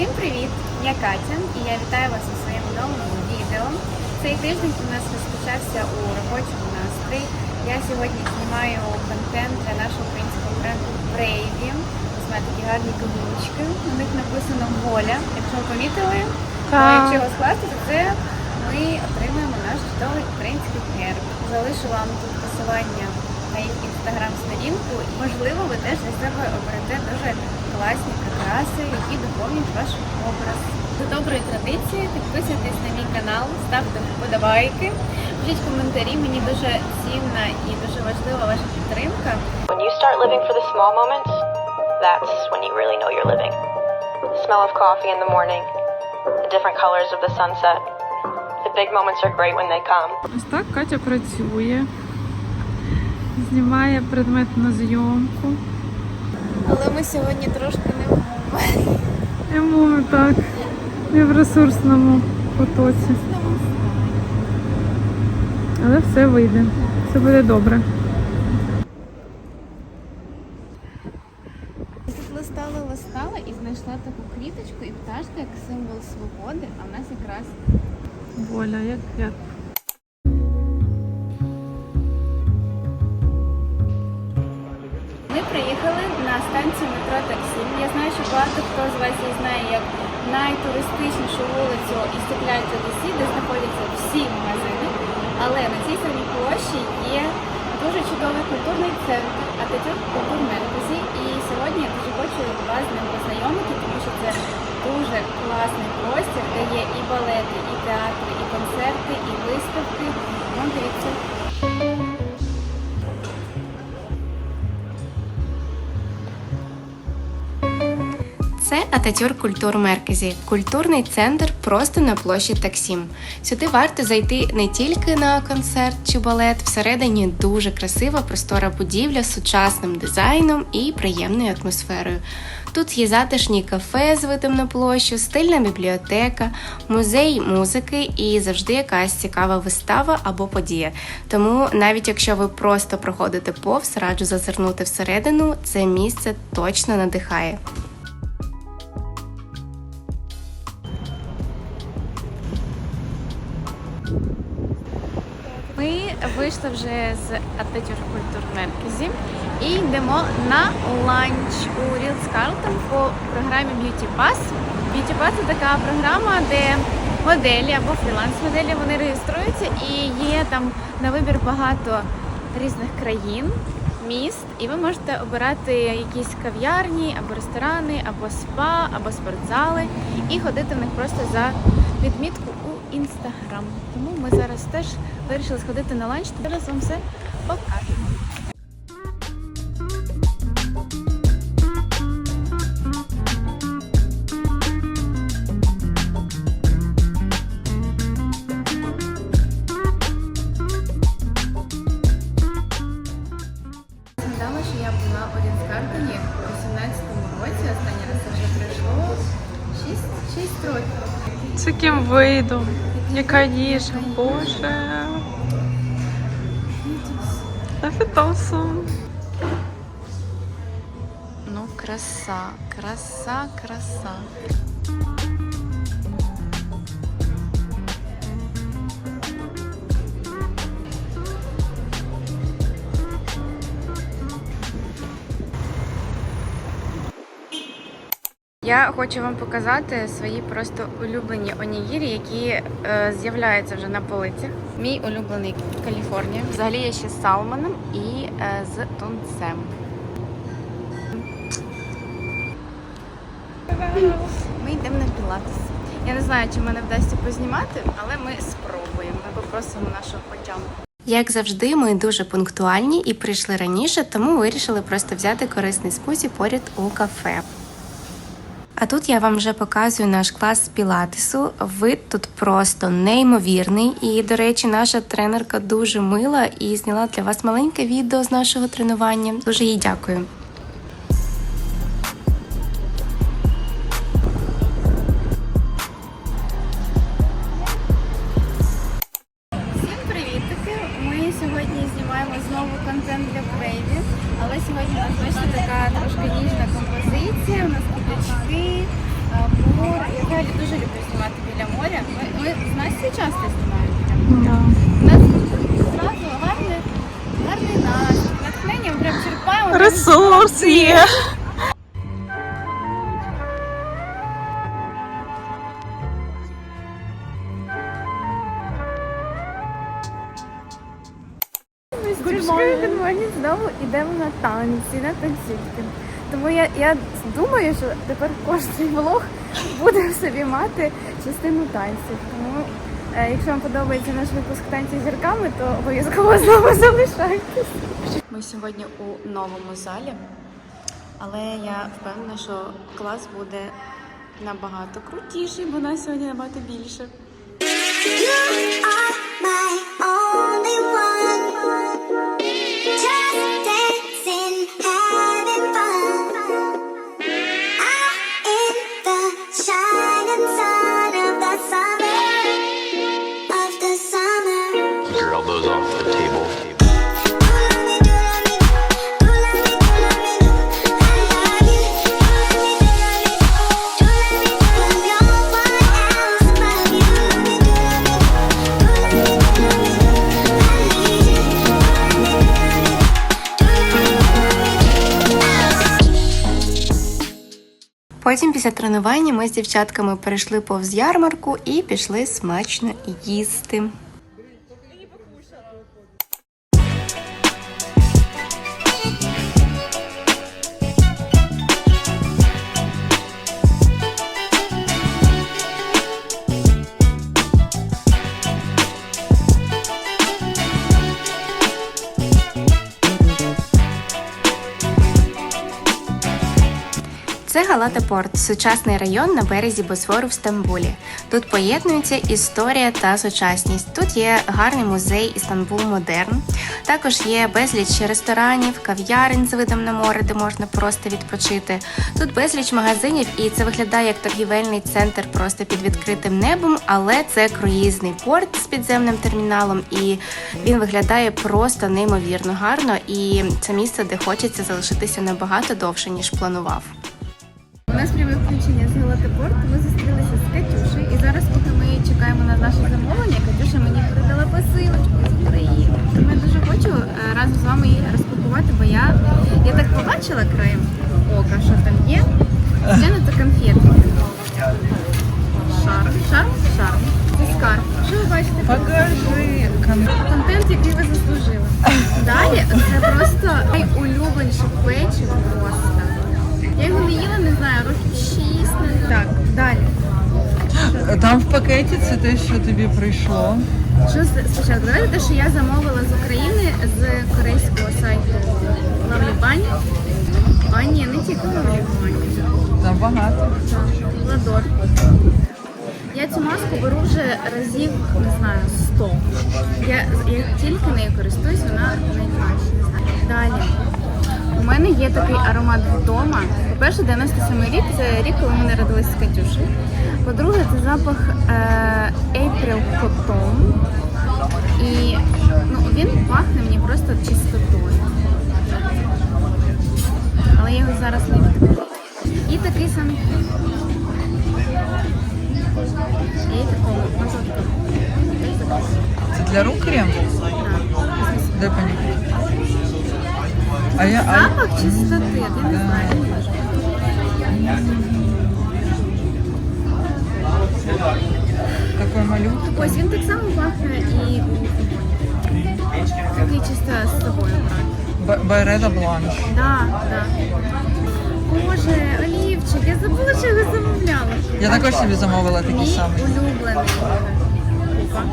Всім привіт! Я Катя і я вітаю вас у своєму новому відео. Цей тиждень у нас розпочався у робочому настрої. Я сьогодні знімаю контент для нашого українського бренду Brave. Ось мають такі гарні каблучки. На них написано Воля. Якщо ви помітили, то якщо його скласти, то це ми отримаємо наш чудовий український герб. Залишу вам тут посилання на їх інстаграм-сторінку. І, можливо, ви теж для себе оберете дуже класні прикраси, які доповнюють ваш образ. До доброї традиції підписуйтесь на мій канал, ставте вподобайки, пишіть коментарі. Мені дуже цінна і дуже важлива ваша підтримка. When you start living for the small moments, that's when you really know you're living. The smell of coffee in the morning, the different colors of the sunset. The big moments are great when they come. Ось так Катя працює, знімає предмет на зйомку. Ми сьогодні трошки не вмовимо. Йому ми так не в ресурсному потоці. Але все вийде. Все буде добре. Тут листала, листала і знайшла таку квіточку і пташка як символ свободи, а в нас якраз Воля, як я. На станцію метро Таксі. Я знаю, що багато хто з вас її знає як найтуристичнішу вулицю і степляється Таксі, де знаходяться всі магазини. Але на цій самій площі є дуже чудовий культурний центр Ататюрк Культурмеркузі. І сьогодні я дуже хочу вас з ним познайомити, тому що це дуже класний простір, де є і балети, і театри, і концерти, і виставки. Ну, дивіться. Це Ататюрк Культур Мерkezі – культурний центр просто на площі Таксім. Сюди варто зайти не тільки на концерт чи балет, всередині дуже красива простора будівля з сучасним дизайном і приємною атмосферою. Тут є затишні кафе з видом на площу, стильна бібліотека, музей музики і завжди якась цікава вистава або подія. Тому навіть якщо ви просто проходите повз, раджу зазирнути всередину, це місце точно надихає. Ми вийшли вже з Ататюрк Культур Мерkezі і йдемо на ланч у Рілс Carlton по програмі Beauty Pass. Beauty Pass це така програма, де моделі або фріланс-моделі вони реєструються і є там на вибір багато різних країн, міст, і ви можете обирати якісь кав'ярні або ресторани, або спа, або спортзали і ходити в них просто за відмітку інстаграм. Тому ми зараз теж вирішили сходити на ланч. Зараз вам все покажемо. Згадала, що я була у у 18-му році. Останній раз вже пройшло 6, 6 років. З яким видом? Яка їжа? Боже. Нафітосу. Ну, краса, краса, краса. Я хочу вам показати свої просто улюблені онігірі, які е, з'являються вже на полицях. Мій улюблений Каліфорнія. Взагалі є ще з салмоном і е, з тунцем. Ми йдемо на пілатес. Я не знаю, чи мене вдасться познімати, але ми спробуємо. Ми попросимо нашого потягу. Як завжди, ми дуже пунктуальні і прийшли раніше, тому вирішили просто взяти корисний спусі поряд у кафе. А тут я вам вже показую наш клас з пілатесу. Вид тут просто неймовірний. І, до речі, наша тренерка дуже мила і зняла для вас маленьке відео з нашого тренування. Дуже їй дякую. Ми часто знімаємо біля. У нас зразу гарний, гарний настрій, натхнення, прям черпаємо. Ресурс є. Ми Германії знову йдемо на танці, на танцювки. Тому я, я думаю, що тепер кожен влог буде в собі мати частину танців. Тому, якщо вам подобається наш випуск танці з зірками, то обов'язково знову залишайтесь. Ми сьогодні у новому залі, але я впевнена, що клас буде набагато крутіший, бо нас сьогодні набагато більше. Потім після тренування ми з дівчатками перейшли повз ярмарку і пішли смачно їсти. Це Галата Порт, сучасний район на березі Босфору в Стамбулі. Тут поєднуються історія та сучасність. Тут є гарний музей Істанбул Модерн. Також є безліч ресторанів, кав'ярень з видом на море, де можна просто відпочити. Тут безліч магазинів, і це виглядає як торгівельний центр просто під відкритим небом, але це круїзний порт з підземним терміналом, і він виглядає просто неймовірно гарно. І це місце, де хочеться залишитися набагато довше ніж планував. У нас пряме включення з Галатепорту. Ми зустрілися з Катюшею. І зараз, поки ми чекаємо на наше замовлення, Катюша мені передала посилочку з України. Тому я дуже хочу е, разом з вами її розпакувати, бо я, я так побачила краєм ока, що там є. Звичайно, це конфети. Шарм, шарм, шарм. Це скарб. Що ви бачите? Покажи. Контент, який ви заслужили. Далі це просто найулюбленіше печиво просто. Я його не їла, не знаю, років 6 назад. Так, далі. Там в пакеті це те, що тобі прийшло. Що з- спочатку? Давайте те, що я замовила з України з корейського сайту Lovely Bunny. А ні, не тільки Lovely Bunny. Там багато. Ладор. Я цю маску беру вже разів, не знаю, 100. Я, я тільки нею користуюсь, вона найкраща. Далі. У мене є такий аромат вдома. По-перше, 97 рік це рік, коли ми народилися з Катюшею. По-друге, це запах е, April Cotton. І ну, він пахне мені просто чистотою. Але я його зараз не відкрию. І такий самий. І такого. Це для рук крем? Де понюхати? А я, а, Запах чистоти, ти не знаєш. такой малюк. Ось він так само пахне і такий чисто з собою брати. Б- Байреда Бланш. Да, да. Боже, олівчик, я забула, що його замовляла. Я також собі замовила такий Мій самий. улюблений. Купа.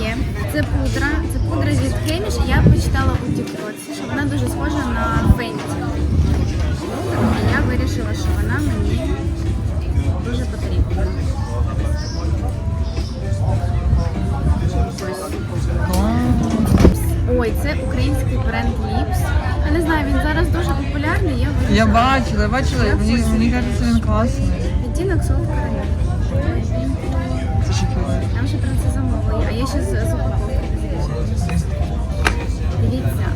Є. Це пудра, це пудра від Хеміш. Я почитала у Тіктоці, що вона дуже схожа на Фенті. І я вирішила, що вона мені дуже потрібна. Ой, це український бренд Ліпс. Я не знаю, він зараз дуже популярний. Я вирішила. Я бачила, я бачила, мені, мені кажеться, він класний. Відтінок солод я ще з, упаковки. Дивіться.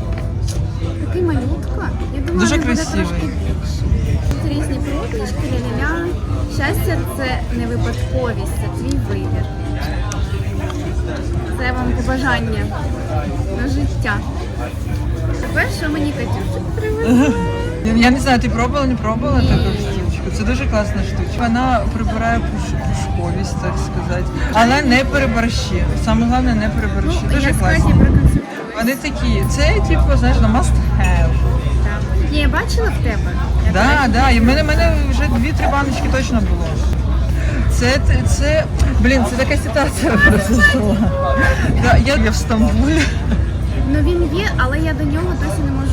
Такий малютка. Я думала, Дуже він буде красивий. трошки більше. Тут різні пруточки, ля-ля-ля, Щастя це не випадковість, це твій вибір. Це вам побажання на життя. Тепер що мені Катюшик привезла? Я не знаю, ти пробувала, не пробувала таку штучку? Це дуже класна штучка. Вона прибирає пушковість, так сказати. Але не переборщи. Саме головне не переборщи. Ну, Дуже я класні. Вони такі, це типу, знаєш, на must have. Ні, я бачила в тебе. Я Да, бачила. да, і в мене, в мене вже дві-три баночки точно було. Це, це, блін, це така ситуація произошла. Да, я, я в Стамбулі. Ну він є, але я до нього досі не можу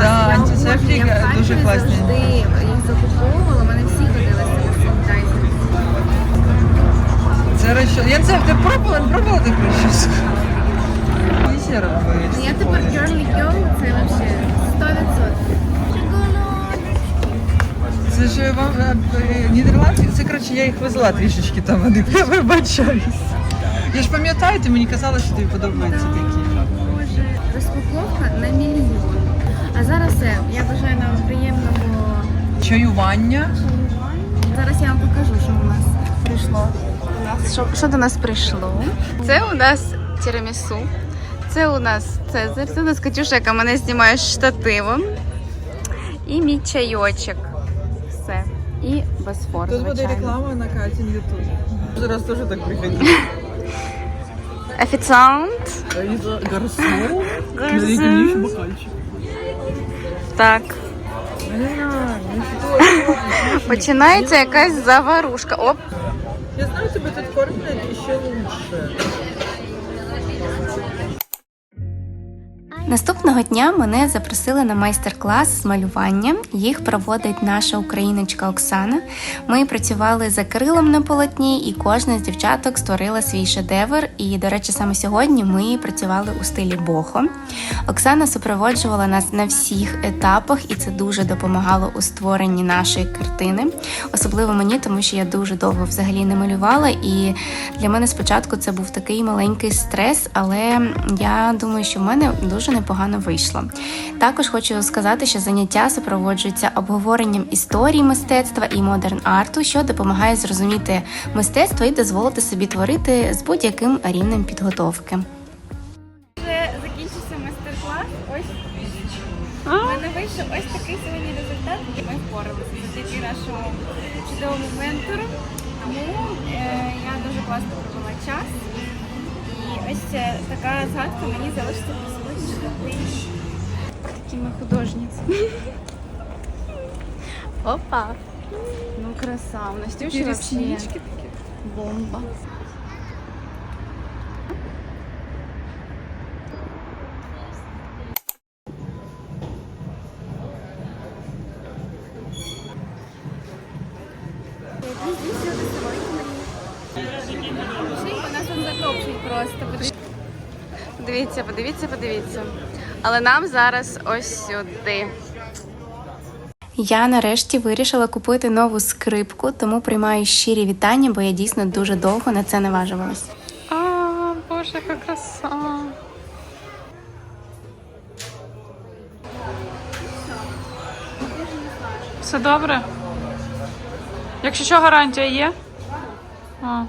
Да, я антисептик. Я дуже Харкові класні. Завжди їх закуповувала, мене всі ходилися на санітайзер. Це розчо... Я не знаю, ти пробувала, не пробувала таку? Нельзя робити. Ну, Я тепер girly girl, це вообще 100%. Це ж вам е, е, Нідерланди, це коротше, я їх везла трішечки там, вони я вибачаюсь. Я ж пам'ятаю, ти мені казала, що тобі подобаються такі. А зараз все. Я бажаю нам приємного Чаювання. Зараз я вам покажу, що у нас прийшло. Що, що до нас прийшло? Це у нас тірамісу. Це у нас Цезарь, це у нас Катюша, яка мене знімає з штативом. І мій чайочок. Все. І Босфор, Тут буде звичайно. реклама на Катін Ютуб. Зараз теж так приходить. Офіціант. Гарсон. бокальчик. Так. Починається якась заварушка. Оп. Я знаю, тебе тут кормлять ще лучше. Наступного дня мене запросили на майстер-клас з малювання. Їх проводить наша україночка Оксана. Ми працювали за Кирилом на полотні, і кожна з дівчаток створила свій шедевр. І, до речі, саме сьогодні ми працювали у стилі бохо. Оксана супроводжувала нас на всіх етапах, і це дуже допомагало у створенні нашої картини. Особливо мені, тому що я дуже довго взагалі не малювала, і для мене спочатку це був такий маленький стрес, але я думаю, що в мене дуже непогано вийшло. Також хочу сказати, що заняття супроводжуються обговоренням історії мистецтва і модерн арту, що допомагає зрозуміти мистецтво і дозволити собі творити з будь-яким рівнем підготовки. Вже закінчився майстер-клас. Ось у мене вийшов ось такий сьогодні результат. Ми впоралися завдяки нашому чудовому ментору. Тому е, я дуже класно провела час. І ось е, така згадка мені залишиться про сьогоднішній день. Такі ми художниці. Опа! Ну краса, у Настюші вообще бомба. Нас там затопчуть просто. Подивіться, подивіться, подивіться. Але нам зараз ось сюди. Я нарешті вирішила купити нову скрипку, тому приймаю щирі вітання, бо я дійсно дуже довго на це наважувалась. А, боже, яка краса. Все добре? Якщо що, гарантія є? А.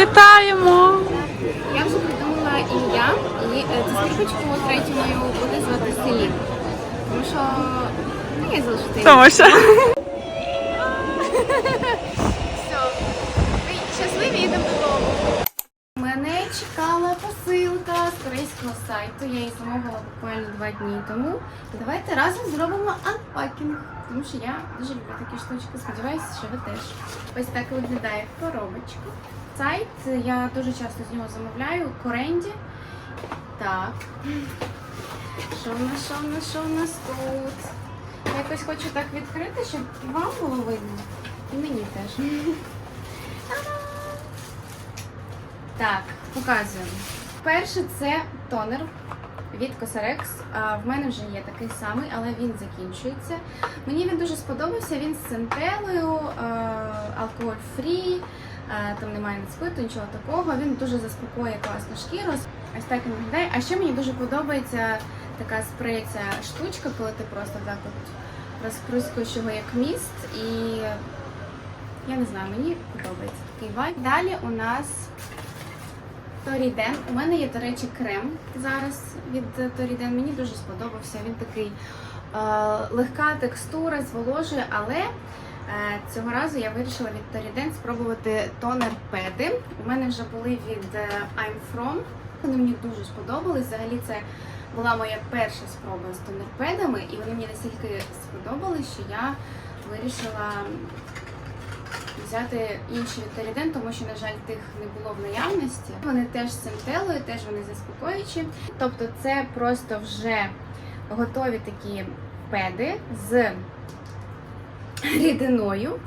Вітаємо! Я вже придумала ім'я, і е, цю скрипочку третю мою буде звати Селі. Тому що ну, я залишити. Тому що. Все. Ми щасливі йдемо додому. Мене чекала посилка корейського сайту. Я її замовила буквально два дні тому. Давайте разом зробимо анпакінг. Тому що я дуже люблю такі штучки. Сподіваюся, що ви теж. Ось так виглядає коробочка. Сайт я дуже часто з нього замовляю. Коренді. Так. Що в нас, що в нас, що в нас тут? Я якось хочу так відкрити, щоб вам було видно. І мені теж. Так, показуємо. Перше це тонер від Cosrx. В мене вже є такий самий, але він закінчується. Мені він дуже сподобався. Він з центелею, алкоголь фрі, там немає спиту, нічого такого. Він дуже заспокоює класно шкіру. Ось так він виглядає. А ще мені дуже подобається така спрей ця штучка, коли ти просто так от розприскуєш його як міст і я не знаю, мені подобається такий вайб. Далі у нас Торіден. У мене є, до речі, крем зараз від Торіден. Мені дуже сподобався. Він такий е, легка текстура, зволожує, але е, цього разу я вирішила від Торіден спробувати тонер педи. У мене вже були від е, I'm From. Вони мені дуже сподобались. Взагалі це була моя перша спроба з тонерпедами, і вони мені настільки сподобались, що я вирішила взяти інший Віталіден, тому що, на жаль, тих не було в наявності. Вони теж з центелою, теж вони заспокоюючі. Тобто це просто вже готові такі педи з рідиною.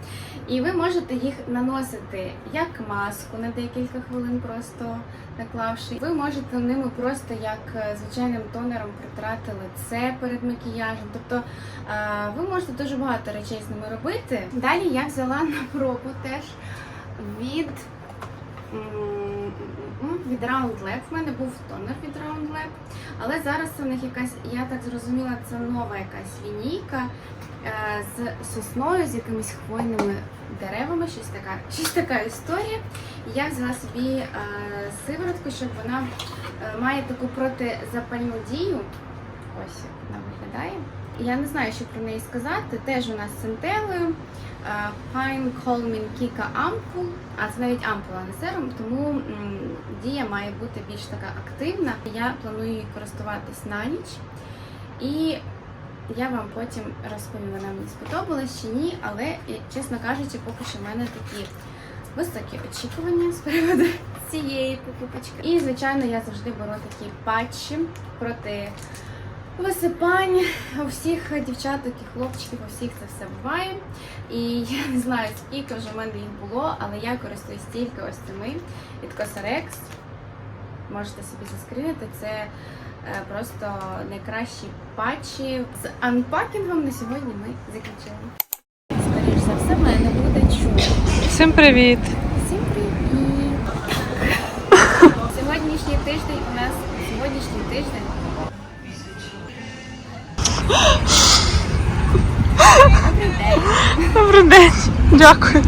І ви можете їх наносити як маску на декілька хвилин, просто наклавши. Ви можете ними просто як е, звичайним тонером протирати лице перед макіяжем. Тобто е, ви можете дуже багато речей з ними робити. Далі я взяла на пробу теж від. Від Round Lab. В мене був тонер від Round Lab, але зараз у них якась, я так зрозуміла, це нова якась лінійка е, з сосною, з якимись хвойними деревами, щось така, щось така історія. Я взяла собі е, сиворотку, щоб вона е, має таку протизапальну дію. Ось вона виглядає. Я не знаю, що про неї сказати. Теж у нас з центелею. Pine Colmin Kika Ampul, а це навіть ампула, не серум, тому дія має бути більш така активна. Я планую її користуватись на ніч. І я вам потім розповім, вона мені сподобалась чи ні, але, чесно кажучи, поки що в мене такі високі очікування з приводу цієї покупочки. І, звичайно, я завжди беру такі патчі проти висипань. У всіх дівчаток і хлопчиків, у всіх це все буває. І я не знаю, скільки вже в мене їх було, але я користуюсь тільки ось цими від Cosrx. Можете собі заскрінити. Це е, просто найкращі патчі. З анпакінгом на сьогодні ми закінчили. Скоріше за все, мене буде чути. Всім привіт! Всім привіт! Сьогоднішній тиждень у нас сьогоднішній тиждень. Добрий день! Добрий день! Дякую.